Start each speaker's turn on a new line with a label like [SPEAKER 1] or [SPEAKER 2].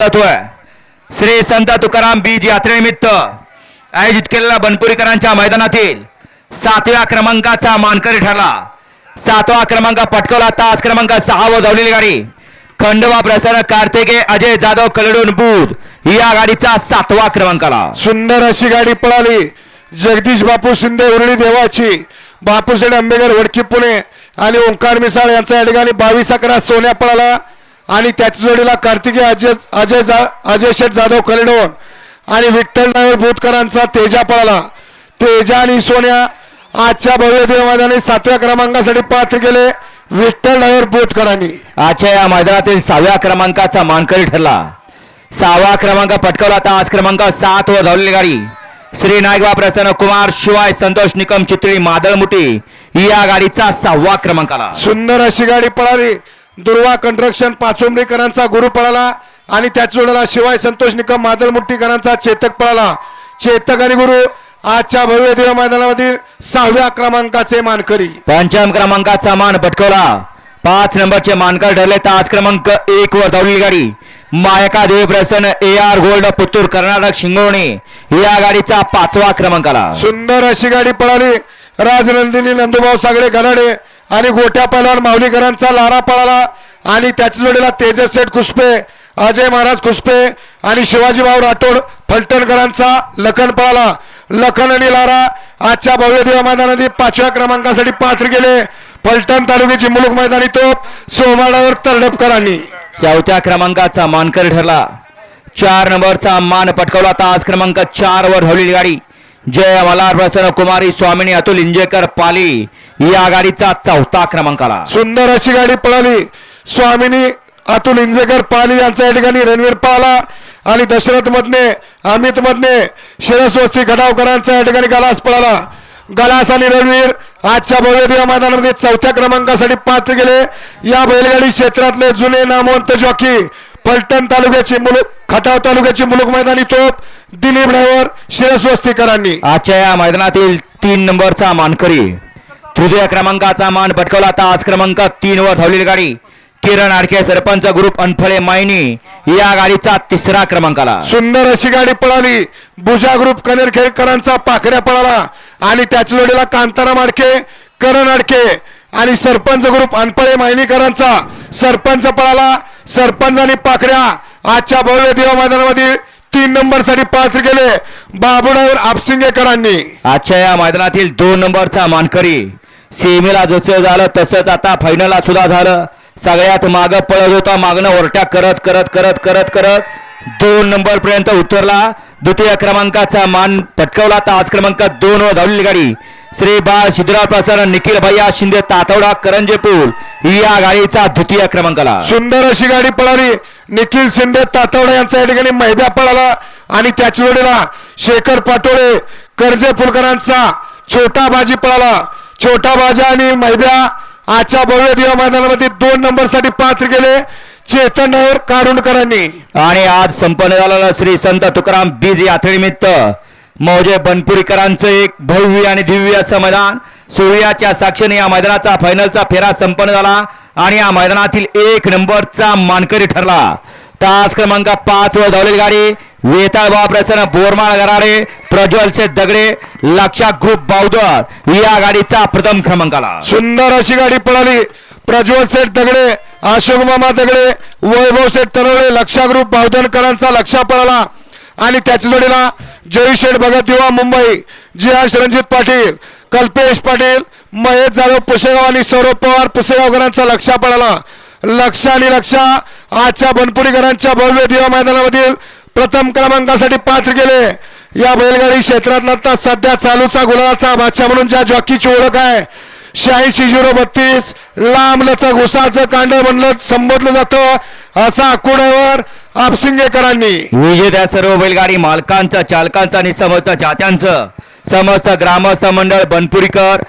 [SPEAKER 1] श्री संत तुकाराम बीज यात्रेनिमित्त आयोजित केलेल्या बनपुरीकरांच्या मैदानातील सातव्या क्रमांकाचा मानकरी ठरला. सातवा क्रमांक पटकवला. तास क्रमांक सहा व धावलेली गाडी. खंडवा प्रसन्न कार्तिके अजय जाधव कलडून बुध या गाडीचा सातवा क्रमांक आला
[SPEAKER 2] सुंदर अशी गाडी पळाली. जगदीश बापू शिंदे उरळी देवाची. बापूसेठ आंबेकर वडकी पुणे आणि ओंकार मिसाळ यांचा या ठिकाणी बावीस अकरा सोन्या पळाला. आणि त्याच्या जोडीला कार्तिकी अजय अजय जा अजय शेठ जाधव कलेडोन आणि विठ्ठल नायर भूतकरांचा तेजा पळाला. तेजा आणि सोन्या आजच्या भव्य देव मैदानी सातव्या क्रमांकासाठी पात्र केले विठ्ठल नायर भूतकरांनी.
[SPEAKER 1] आजच्या या मैदानातील सहाव्या क्रमांकाचा मानकरी ठरला. सहावा क्रमांक पटकवला तास क्रमांक सात वर धावलेली गाडी. श्री नायकबा प्रसन्न कुमार शिवाय संतोष निकम चित्री मादळमुठी या गाडीचा सहावा क्रमांकाला
[SPEAKER 2] सुंदर अशी गाडी पळाली. दुर्वा कंस्ट्रक्शन पाचोंबरीकरांचा गुरु पळाला आणि त्याच जोडला शिवाय संतोष निकम मादल मुठ्ठीकरांचा चेतक पळाला. चेतक आणि गुरु आजच्या भव्य देव मैदानामधील सहाव्या क्रमांकाचे मानकरी.
[SPEAKER 1] पंचम क्रमांकाचा मान पटकवला. पाच नंबरचे मानकर ठरले तास क्रमांक एक वर धावलेली गाडी. मायका देव प्रसन्न A R gold Puttur Karnataka Shingone. या गाडीचा पाचवा क्रमांकाला.
[SPEAKER 2] सुंदर अशी गाडी पळाली. राजनंदिनी नंदुभाऊ सागडे गराडे आणि गोट्या पहलवान माऊलीकरांचा लारा पळाला आणि त्याच्या जोडीला तेजस सेठ कुसपे अजय महाराज कुसपे आणि शिवाजी भाऊ राठोड फलटणकरांचा लखन पळाला. लखन आणि लारा आजच्या भव्य देव मैदानातील पाचव्या क्रमांकासाठी पात्र गेले. फलटण तालुक्याची मुलुक मैदानी तोप सोमाडावर तरडपकरांनी.
[SPEAKER 1] चौथ्या क्रमांकाचा मानकर ठरला. चार नंबरचा मान पटकवला तास क्रमांक चार वर धावलेली गाडी. जय मल्हार प्रसन्न कुमारी स्वामिनी अतुल इंजेकर पाली. या गाडीचा चौथा क्रमांक आला.
[SPEAKER 2] सुंदर अशी गाडी पळाली. स्वामिनी अतुल इंजेकर पाली यांचा या ठिकाणी रणवीर पळाला आणि दशरथ मधने अमित मधने शिरस्वस्ती खडावकरांचा या ठिकाणी गलास पळाला. गलास आणि रणवीर आजच्या भव्य मैदानामध्ये चौथ्या क्रमांकासाठी पात्र गेले. या बैलगाडी क्षेत्रातले जुने नामवंत जॉकी फलटण तालुक्याची मुलुक खटाव तालुक्याची मुलुक मैदानी तोप दिलीप ड्रायव्हर शिरस्वस्तीकरांनी
[SPEAKER 1] आजच्या या मैदानातील तीन नंबरचा मानकरी तृतीय क्रमांकाचा मान पटकवला तास क्रमांक तीन वर धावलेली गाडी. किरण आडके सरपंच ग्रुप अनफळे मायनी या गाडीचा तिसरा क्रमांकाला.
[SPEAKER 2] सुंदर अशी गाडी पळाली. बुजा ग्रुप कनेरखेडकरांचा पाखऱ्या पळाला. आणि त्याच्या जोडीला कांतारा माडके करण अडके आणि सरपंच ग्रुप अनपळे मायनीकरांचा सरपंच पळाला. सरपंच आणि पाखऱ्या आजच्या भव्य देव मैदानामध्ये तीन नंबरसाठी पात्र गेले बाबुराव आपसिंगेकरांनी.
[SPEAKER 1] आजच्या या मैदानातील दोन नंबरचा मानकरी सेमीला जसं झालं तसंच आता फायनलला सुद्धा झालं. सगळ्यात माग पळत होता मागणं ओरट्या करत करत करत करत करत. दोन नंबर पर्यंत उतरला. द्वितीय क्रमांकाचा मान पटकवला तास क्रमांक दोन वर धावलेली गाडी. श्री बाळ सिद्धराव प्रसन्न निखिल भैया शिंदे तातवडा करंजे पूल या गाडीचा द्वितीय क्रमांकाला.
[SPEAKER 2] सुंदर अशी गाडी पळाली. निखिल शिंदे तातवडा यांचा या ठिकाणी मैद्या पळाला. आणि त्याच्या जोडीला शेखर पाटोळे करंजे फुलकरांचा छोटा बाजी पळाला. छोटा बाजा आणि मैद्या आजच्या भव्य दिवा मैदानामध्ये दोन नंबरसाठी पात्र गेले चेतन नायर कारुंडकरांनी
[SPEAKER 1] आणि आज संपन्न झालेलं श्री संत तुकाराम बीज यात्रेनिमित्त मौजे बनपुरीकरांचं एक भव्य आणि दिव्य असं मैदान सूर्याच्या साक्षीने या मैदानाचा फायनलचा फेरा संपन्न झाला आणि या मैदानातील एक नंबरचा मानकरी ठरला. तास क्रमांक पाच वर धावलेली गाडी वेताळबा प्रसन्न बोरमाळ गरारे प्रज्वल से दगडे लक्षा ग्रुप बावदर या गाडीचा प्रथम क्रमांक आला
[SPEAKER 2] सुंदर अशी गाडी पळाली. प्रज्वल सेठ दगडे अशोक मामा दगडे वैभव सेठ तरवळे लक्षा ग्रुप बावधनकरांचा लक्षा पळाला. आणि त्याच्या जोडीला जयी शेठ भगत दिवा मुंबई जी आश रणजित पाटील कल्पेश पाटील महेश जाधव पुसेगाव आणि सौरभ पवार पुसेगावकरांचा लक्षा पळाला. लक्षा आणि लक्षा आजच्या बनपुरीकरांच्या भव्य दिवा मैदानामधील प्रथम क्रमांकासाठी पात्र गेले. या बैलगाडी क्षेत्रातला तर सध्या चालूचा गुलाचा बादशाह म्हणून ज्या जॉकीची ओळख आहे शहाऐंशी झिरो बत्तीस लांब लचक उसाचं कांड म्हणलं संबोधलं जातं. असा आकुड्यावर आपसिंगेकरांनी.
[SPEAKER 1] विजेत्या सर्व बैलगाडी मालकांचं चालकांचं आणि समस्त चात्यांचं समस्त ग्रामस्थ मंडळ बनपुरीकर